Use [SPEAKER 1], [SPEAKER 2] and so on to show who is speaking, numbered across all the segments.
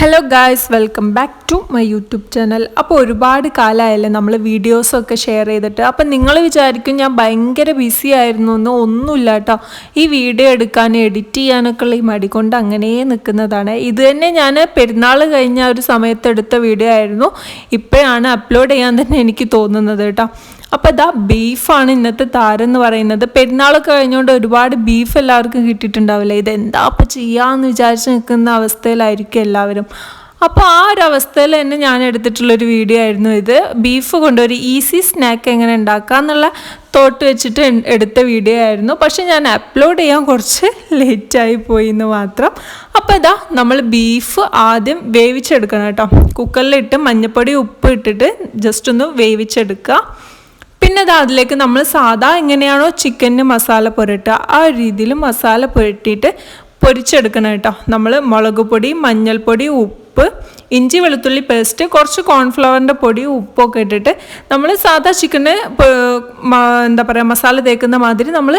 [SPEAKER 1] Hello guys welcome back to my YouTube channel അപ്പോൾ ഒരുപാട് കാലമായല്ലേ നമ്മൾ വീഡിയോസൊക്കെ ഷെയർ ചെയ്തിട്ട്. അപ്പം നിങ്ങൾ വിചാരിക്കും ഞാൻ ഭയങ്കര ബിസി ആയിരുന്നു എന്ന് ഒന്നുമില്ല കേട്ടോ ഈ വീഡിയോ എടുക്കാൻ എഡിറ്റ് ചെയ്യാനൊക്കെ ഉള്ള ഈ മടി കൊണ്ട് അങ്ങനെ നിൽക്കുന്നതാണ്. ഇത് തന്നെ ഞാൻ പെരുന്നാൾ കഴിഞ്ഞ ഒരു സമയത്തെടുത്ത വീഡിയോ ആയിരുന്നു. ഇപ്പോഴാണ് അപ്ലോഡ് ചെയ്യാൻ തന്നെ എനിക്ക് തോന്നുന്നത് കേട്ടോ അപ്പോൾ ഇതാ ബീഫാണ് ഇന്നത്തെ താരം എന്ന് പറയുന്നത്. പെരുന്നാളൊക്കെ കഴിഞ്ഞുകൊണ്ട് ഒരുപാട് ബീഫ് എല്ലാവർക്കും കിട്ടിയിട്ടുണ്ടാവില്ല? ഇതെന്താ അപ്പോൾ ചെയ്യാമെന്ന് വിചാരിച്ച് നിൽക്കുന്ന അവസ്ഥയിലായിരിക്കും എല്ലാവരും. അപ്പോൾ ആ ഒരു അവസ്ഥയിൽ തന്നെ ഞാൻ എടുത്തിട്ടുള്ളൊരു വീഡിയോ ആയിരുന്നു ഇത്. ബീഫ് കൊണ്ട് ഒരു ഈസി സ്നാക്ക് എങ്ങനെ ഉണ്ടാക്കുക എന്നുള്ള തോട്ട് വെച്ചിട്ട് എടുത്ത വീഡിയോ ആയിരുന്നു. പക്ഷെ ഞാൻ അപ്ലോഡ് ചെയ്യാൻ കുറച്ച് ലേറ്റായി പോയി എന്ന് മാത്രം. അപ്പോൾ ഇതാ നമ്മൾ ബീഫ് ആദ്യം വേവിച്ചെടുക്കണം കേട്ടോ. കുക്കറിലിട്ട് മഞ്ഞൾപ്പൊടി ഉപ്പ് ഇട്ടിട്ട് ജസ്റ്റ് ഒന്ന് വേവിച്ചെടുക്കുക. പിന്നെ അത് അതിലേക്ക് നമ്മൾ സാധാ എങ്ങനെയാണോ ചിക്കന് മസാല പുരട്ടുക ആ രീതിയിൽ മസാല പുരട്ടിയിട്ട് പൊരിച്ചെടുക്കണം കേട്ടോ. നമ്മൾ മുളക് പൊടി മഞ്ഞൾപ്പൊടി ഉപ്പ് ഇഞ്ചി വെളുത്തുള്ളി പേസ്റ്റ് കുറച്ച് കോൺഫ്ലവറിന്റെ പൊടി ഉപ്പൊക്കെ ഇട്ടിട്ട് നമ്മൾ സാധാ ചിക്കന് എന്താ പറയുക മസാല തേക്കുന്ന മാതിരി നമ്മൾ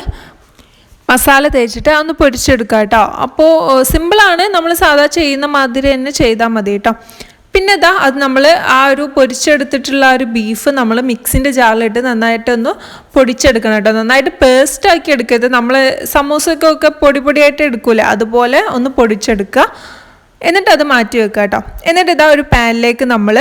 [SPEAKER 1] മസാല തേച്ചിട്ട് അതൊന്ന് പൊരിച്ചെടുക്കാം കേട്ടോ. അപ്പോൾ സിമ്പിളാണ് നമ്മൾ സാധാ ചെയ്യുന്ന മാതിരി തന്നെ ചെയ്താൽ മതി കേട്ടോ. പിന്നെ ഇതാ അത് നമ്മൾ ആ ഒരു പൊരിച്ചെടുത്തിട്ടുള്ള ആ ഒരു ബീഫ് നമ്മൾ മിക്സിന്റെ ജാറിലിട്ട് നന്നായിട്ടൊന്ന് പൊടിച്ചെടുക്കണം കേട്ടോ. നന്നായിട്ട് പേസ്റ്റ് ആക്കി എടുക്കരുത്. നമ്മൾ സമൂസക്കൊക്കെ പൊടി പൊടിയായിട്ട് എടുക്കൂലേ? അതുപോലെ ഒന്ന് പൊടിച്ചെടുക്കുക. എന്നിട്ട് അത് മാറ്റി വെക്കുക കേട്ടോ എന്നിട്ട് ഇതാ ഒരു പാനിലേക്ക് നമ്മൾ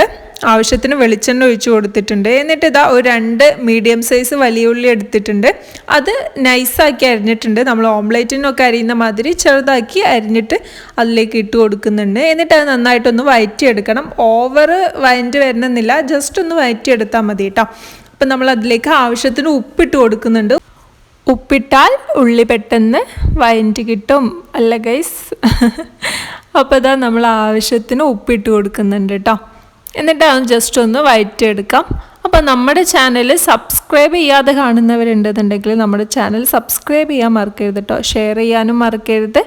[SPEAKER 1] ആവശ്യത്തിന് വെളിച്ചെണ്ണ ഒഴിച്ച് കൊടുത്തിട്ടുണ്ട്. എന്നിട്ട് ഇതാ ഒരു രണ്ട് മീഡിയം സൈസ് വലിയ ഉള്ളി എടുത്തിട്ടുണ്ട്. അത് നൈസാക്കി അരിഞ്ഞിട്ടുണ്ട്. നമ്മൾ ഓംലേറ്റിനൊക്കെ അരിയുന്ന മാതിരി ചെറുതാക്കി അരിഞ്ഞിട്ട് അതിലേക്ക് ഇട്ട് കൊടുക്കുന്നുണ്ട്. എന്നിട്ട് അത് നന്നായിട്ടൊന്ന് വയറ്റിയെടുക്കണം. ഓവർ വയറ്റി വരണമെന്നില്ല. ജസ്റ്റ് ഒന്ന് വയറ്റിയെടുത്താൽ മതി കേട്ടോ അപ്പം നമ്മൾ അതിലേക്ക് ആവശ്യത്തിന് ഉപ്പിട്ട് കൊടുക്കുന്നുണ്ട്. ഉപ്പിട്ടാൽ ഉള്ളി പെട്ടെന്ന് വയറ്റി കിട്ടും. അല്ല ഗൈസ് അപ്പോൾ ഇതാ നമ്മൾ ആവശ്യത്തിന് ഉപ്പിട്ട് കൊടുക്കുന്നുണ്ട് കേട്ടോ എന്നിട്ട് അത് ജസ്റ്റ് ഒന്ന് വയറ്റിയെടുക്കാം. അപ്പോൾ നമ്മുടെ ചാനൽ സബ്സ്ക്രൈബ് ചെയ്യാതെ കാണുന്നവരുണ്ടെന്നുണ്ടെങ്കിൽ നമ്മുടെ ചാനൽ സബ്സ്ക്രൈബ് ചെയ്യാൻ മറക്കരുത് കേട്ടോ ഷെയർ ചെയ്യാനും മറക്കരുത്.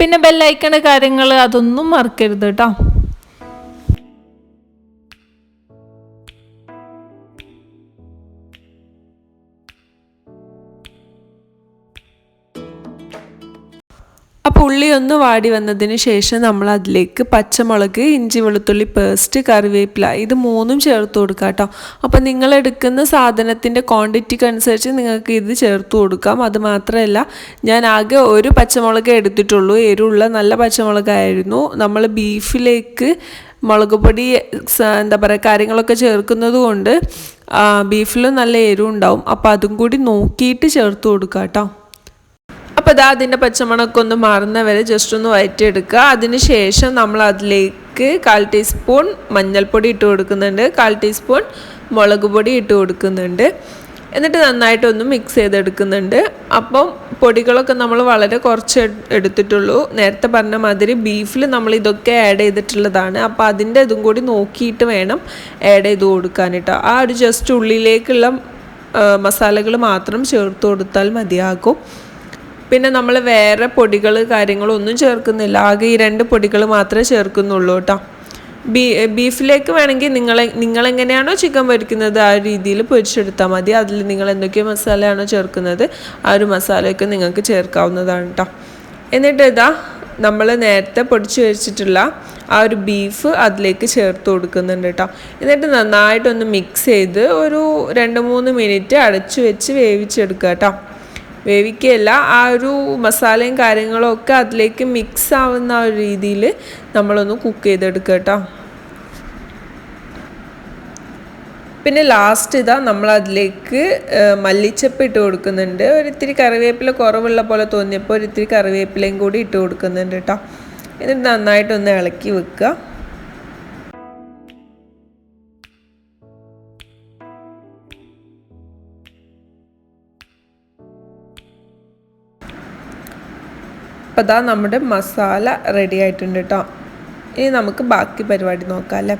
[SPEAKER 1] പിന്നെ ബെല്ലൈക്കണ് കാര്യങ്ങൾ അതൊന്നും മറക്കരുത് കേട്ടോ അപ്പോൾ പുള്ളി ഒന്ന് വാടി വന്നതിന് ശേഷം നമ്മൾ അതിലേക്ക് പച്ചമുളക് ഇഞ്ചി വെളുത്തുള്ളി പേസ്റ്റ് കറിവേപ്പില ഇത് മൂന്നും ചേർത്ത് കൊടുക്കുക കേട്ടോ അപ്പോൾ നിങ്ങൾ എടുക്കുന്ന സാധനത്തിന്റെ ക്വാണ്ടിറ്റിക്ക് അനുസരിച്ച് നിങ്ങൾക്ക് ഇത് ചേർത്ത് കൊടുക്കാം. അത് മാത്രമല്ല ഞാൻ ആകെ ഒരു പച്ചമുളക് എടുത്തിട്ടുള്ളൂ. എരിവുള്ള നല്ല പച്ചമുളകായിരുന്നു. നമ്മൾ ബീഫിലേക്ക് മുളക് പൊടി എന്താ പറയുക കാര്യങ്ങളൊക്കെ ചേർക്കുന്നത് കൊണ്ട് ബീഫിലും നല്ല എരിവുണ്ടാവും. അപ്പോൾ അതും കൂടി നോക്കിയിട്ട് ചേർത്ത് കൊടുക്കുക കേട്ടോ അപ്പോൾ ഇതാ അതിന്റെ പച്ചമണമൊക്കെ ഒന്ന് മാറുന്ന വരെ ജസ്റ്റ് ഒന്ന് വയറ്റിയെടുക്കുക. അതിന് ശേഷം നമ്മൾ അതിലേക്ക് കാൽ ടീസ്പൂൺ മഞ്ഞൾപ്പൊടി ഇട്ട് കൊടുക്കുന്നുണ്ട്. കാൽ ടീസ്പൂൺ മുളക് പൊടി ഇട്ട് കൊടുക്കുന്നുണ്ട്. എന്നിട്ട് നന്നായിട്ടൊന്ന് മിക്സ് ചെയ്തെടുക്കുന്നുണ്ട്. അപ്പം പൊടികളൊക്കെ നമ്മൾ വളരെ കുറച്ച് എട്- എടുത്തിട്ടുള്ളൂ. നേരത്തെ പറഞ്ഞ മാതിരി ബീഫിൽ നമ്മൾ ഇതൊക്കെ ആഡ് ചെയ്തിട്ടുള്ളതാണ്. അപ്പോൾ അതിന്റെ ഇതും കൂടി നോക്കിയിട്ട് വേണം ആഡ് ചെയ്ത് കൊടുക്കാനിട്ടോ ആ ഒരു ജസ്റ്റ് ഉള്ളിലേക്കുള്ള മസാലകൾ മാത്രം ചേർത്ത് കൊടുത്താൽ മതിയാകും. പിന്നെ നമ്മൾ വേറെ പൊടികൾ കാര്യങ്ങളൊന്നും ചേർക്കുന്നില്ല. ആകെ ഈ രണ്ട് പൊടികൾ മാത്രമേ ചേർക്കുന്നുള്ളൂ കേട്ടോ. ബീ ബീഫിലേക്ക് വേണമെങ്കിൽ നിങ്ങൾ നിങ്ങളെങ്ങനെയാണോ ചിക്കൻ പൊരിക്കുന്നത് ആ രീതിയിൽ പൊരിച്ചെടുത്താൽ മതി. അതിൽ നിങ്ങൾ എന്തൊക്കെ മസാലയാണോ ചേർക്കുന്നത്. ആ ഒരു മസാലയൊക്കെ നിങ്ങൾക്ക് ചേർക്കാവുന്നതാണ് കേട്ടോ. എന്നിട്ട് ഇതാ നമ്മൾ നേരത്തെ പൊടിച്ച് വെച്ചിട്ടുള്ള ആ ഒരു ബീഫ് അതിലേക്ക് ചേർത്ത് കൊടുക്കുന്നുണ്ട് കേട്ടോ. എന്നിട്ട് നന്നായിട്ടൊന്ന് മിക്സ് ചെയ്ത് ഒരു രണ്ട് മൂന്ന് മിനിറ്റ് അടച്ചു വെച്ച് വേവിച്ചെടുക്കുക കേട്ടോ. വേവിക്കുകയല്ല. ആ ഒരു മസാലയും കാര്യങ്ങളും ഒക്കെ അതിലേക്ക് മിക്സ് ആവുന്ന ഒരു രീതിയിൽ നമ്മളൊന്ന് കുക്ക് ചെയ്തെടുക്കുക കേട്ടോ. പിന്നെ ലാസ്റ്റ് ഇതാ നമ്മൾ അതിലേക്ക് മല്ലിച്ചപ്പ് ഇട്ട് കൊടുക്കുന്നുണ്ട്. ഒരിത്തിരി കറിവേപ്പില കുറവുള്ള പോലെ തോന്നിയപ്പോൾ ഒരിത്തിരി കറിവേപ്പിലയും കൂടി ഇട്ട് കൊടുക്കുന്നുണ്ട് കേട്ടോ. എന്നിട്ട് നന്നായിട്ടൊന്ന് ഇളക്കി വെക്കുക. അപ്പോൾ അതാ നമ്മുടെ മസാല റെഡി ആയിട്ടുണ്ട് കേട്ടോ ഇനി നമുക്ക് ബാക്കി പരിപാടി നോക്കാം അല്ലേ?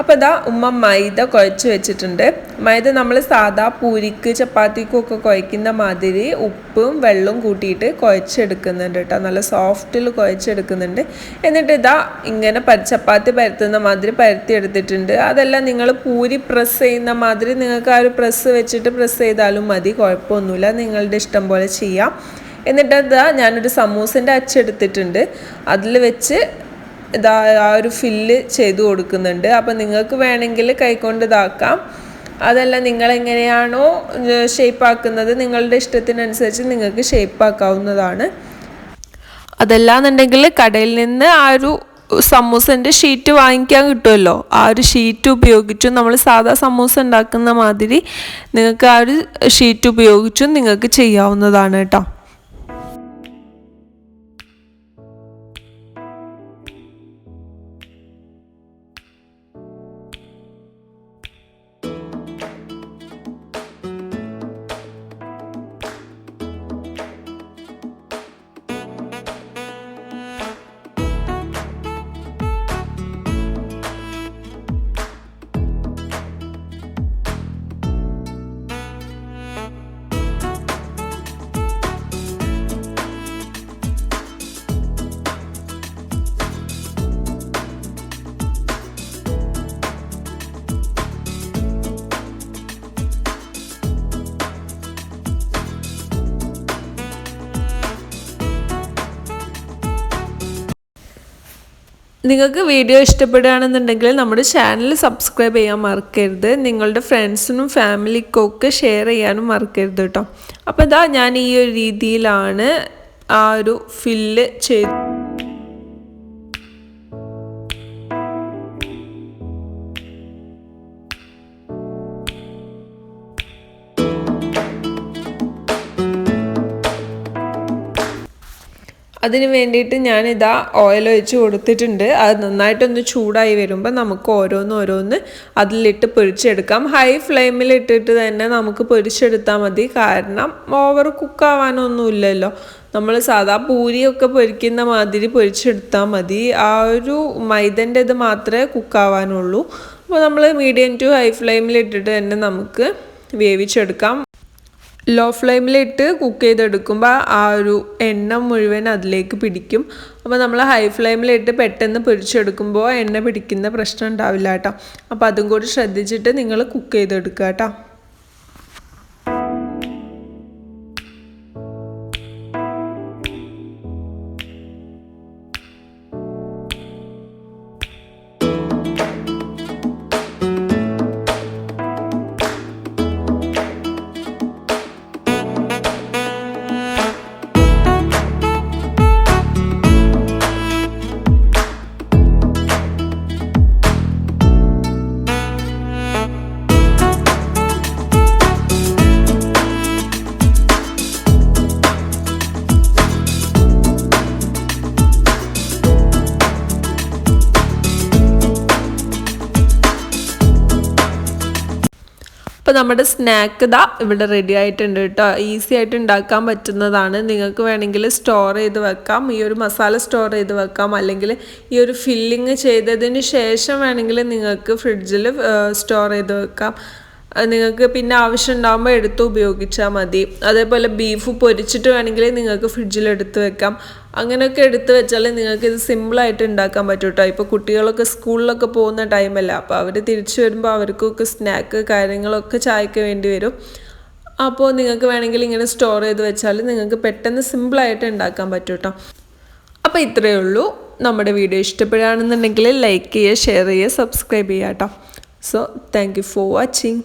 [SPEAKER 1] അപ്പോൾ ഇതാ ഉമ്മ മൈദ കുഴച്ച് വെച്ചിട്ടുണ്ട്. മൈദ നമ്മൾ സാധാ പൂരിക്ക് ചപ്പാത്തിക്കും ഒക്കെ കുഴക്കുന്ന മാതിരി ഉപ്പും വെള്ളവും കൂട്ടിയിട്ട് കുഴച്ചെടുക്കുന്നുണ്ട് കേട്ടോ നല്ല സോഫ്റ്റിൽ കുഴച്ചെടുക്കുന്നുണ്ട്. എന്നിട്ട് ഇതാ ഇങ്ങനെ ചപ്പാത്തി പരത്തുന്ന മാതിരി പരത്തി എടുത്തിട്ടുണ്ട്. അതെല്ലാം നിങ്ങൾ പൂരി പ്രസ് ചെയ്യുന്ന മാതിരി നിങ്ങൾക്ക് ആ ഒരു പ്രസ് വെച്ചിട്ട് പ്രസ് ചെയ്താലും മതി. കുഴപ്പമൊന്നുമില്ല. നിങ്ങളുടെ ഇഷ്ടം പോലെ ചെയ്യാം. എന്നിട്ട് അതാ ഞാനൊരു സമൂസന്റെ അച്ചെടുത്തിട്ടുണ്ട് അതിൽ വെച്ച് ഇതാ ആ ഒരു ഫില്ല് ചെയ്തു കൊടുക്കുന്നുണ്ട്. അപ്പം നിങ്ങൾക്ക് വേണമെങ്കിൽ കൈകൊണ്ട് ഇതാക്കാം. അതല്ല നിങ്ങൾ എങ്ങനെയാണോ ഷേപ്പ് ആക്കുന്നത് നിങ്ങളുടെ ഇഷ്ടത്തിനനുസരിച്ച് നിങ്ങൾക്ക് ഷേപ്പ് ആക്കാവുന്നതാണ്. അതല്ലാന്നുണ്ടെങ്കിൽ കടയിൽ നിന്ന് ആ ഒരു സമൂസന്റെ ഷീറ്റ് വാങ്ങിക്കാൻ കിട്ടുമല്ലോ. ആ ഒരു ഷീറ്റ് ഉപയോഗിച്ചും നമ്മൾ സാധാ സമൂസ ഉണ്ടാക്കുന്ന മാതിരി നിങ്ങൾക്ക് ആ ഒരു ഷീറ്റ് ഉപയോഗിച്ചും നിങ്ങൾക്ക് ചെയ്യാവുന്നതാണ് കേട്ടോ. നിങ്ങൾക്ക് വീഡിയോ ഇഷ്ടപ്പെടുകയാണെന്നുണ്ടെങ്കിൽ നമ്മുടെ ചാനൽ സബ്സ്ക്രൈബ് ചെയ്യാൻ മറക്കരുത്. നിങ്ങളുടെ ഫ്രണ്ട്സിനും ഫാമിലിക്കും ഒക്കെ ഷെയർ ചെയ്യാനും മറക്കരുത് കേട്ടോ അപ്പോൾ ഇതാ ഞാൻ ഈ ഒരു രീതിയിലാണ് ആ ഒരു ഫില്ല് ചെയ്ത് അതിന് വേണ്ടിയിട്ട് ഇതാ ഓയിൽ ഒഴിച്ച് കൊടുത്തിട്ടുണ്ട്. അത് നന്നായിട്ടൊന്ന് ചൂടായി വരുമ്പോൾ നമുക്ക് ഓരോന്ന് ഓരോന്ന് അതിലിട്ട് പൊരിച്ചെടുക്കാം. ഹൈ ഫ്ലെയിമിൽ ഇട്ടിട്ട് തന്നെ നമുക്ക് പൊരിച്ചെടുത്താൽ മതി. കാരണം ഓവർ കുക്കാവാനൊന്നുമില്ലല്ലോ നമ്മൾ സാധാ പൂരിയൊക്കെ പൊരിക്കുന്ന മാതിരി പൊരിച്ചെടുത്താൽ മതി. ആ ഒരു മൈദന്റെ ഇത് മാത്രമേ കുക്കാവാനുള്ളൂ അപ്പോൾ നമ്മൾ മീഡിയം ടു ഹൈ ഫ്ലെയിമിൽ ഇട്ടിട്ട് തന്നെ നമുക്ക് വേവിച്ചെടുക്കാം. ലോ ഫ്ലെയിമിലിട്ട് കുക്ക് ചെയ്തെടുക്കുമ്പോൾ ആ ഒരു എണ്ണ മുഴുവൻ അതിലേക്ക് പിടിക്കും. അപ്പോൾ നമ്മൾ ഹൈ ഫ്ലെയിമിലിട്ട് പെട്ടെന്ന് പൊരിച്ചെടുക്കുമ്പോൾ എണ്ണ പിടിക്കുന്ന പ്രശ്നം ഉണ്ടാവില്ല കേട്ടോ. അപ്പോൾ അതും കൂടി ശ്രദ്ധിച്ചിട്ട് നിങ്ങൾ കുക്ക് ചെയ്തെടുക്കുക കേട്ടോ. അപ്പോൾ നമ്മുടെ സ്നാക്ക് ഇതാ ഇവിടെ റെഡി ആയിട്ടുണ്ട് കേട്ടോ. ഈസി ആയിട്ട് ഉണ്ടാക്കാൻ പറ്റുന്നതാണ്. നിങ്ങൾക്ക് വേണമെങ്കിൽ സ്റ്റോർ ചെയ്ത് വെക്കാം. ഈ ഒരു മസാല സ്റ്റോർ ചെയ്ത് വെക്കാം. അല്ലെങ്കിൽ ഈ ഒരു ഫില്ലിങ് ചെയ്തതിന് ശേഷം വേണമെങ്കിൽ നിങ്ങൾക്ക് ഫ്രിഡ്ജിൽ സ്റ്റോർ ചെയ്ത് വെക്കാം. നിങ്ങൾക്ക് പിന്നെ ആവശ്യം ഉണ്ടാകുമ്പോൾ എടുത്ത് ഉപയോഗിച്ചാൽ മതി. അതേപോലെ ബീഫ് പൊരിച്ചിട്ട് വേണമെങ്കിൽ നിങ്ങൾക്ക് ഫ്രിഡ്ജിൽ എടുത്ത് വെക്കാം. അങ്ങനെയൊക്കെ എടുത്ത് വെച്ചാൽ നിങ്ങൾക്ക് ഇത് സിമ്പിളായിട്ട് ഉണ്ടാക്കാൻ പറ്റും കേട്ടോ ഇപ്പോൾ കുട്ടികളൊക്കെ സ്കൂളിലൊക്കെ പോകുന്ന ടൈമല്ല അപ്പോൾ അവർ തിരിച്ചു വരുമ്പോൾ അവർക്കൊക്കെ സ്നാക്ക് കാര്യങ്ങളൊക്കെ ചായക്ക് വേണ്ടി വരും. അപ്പോൾ നിങ്ങൾക്ക് വേണമെങ്കിൽ ഇങ്ങനെ സ്റ്റോർ ചെയ്ത് വെച്ചാൽ നിങ്ങൾക്ക് പെട്ടെന്ന് സിമ്പിളായിട്ട് ഉണ്ടാക്കാൻ പറ്റും കേട്ടോ അപ്പോൾ ഇത്രയേ ഉള്ളൂ. നമ്മുടെ വീഡിയോ ഇഷ്ടപ്പെടുകയാണെന്നുണ്ടെങ്കിൽ ലൈക്ക് ചെയ്യുക ഷെയർ ചെയ്യുക സബ്സ്ക്രൈബ് ചെയ്യുക കേട്ടോ so thank you for watching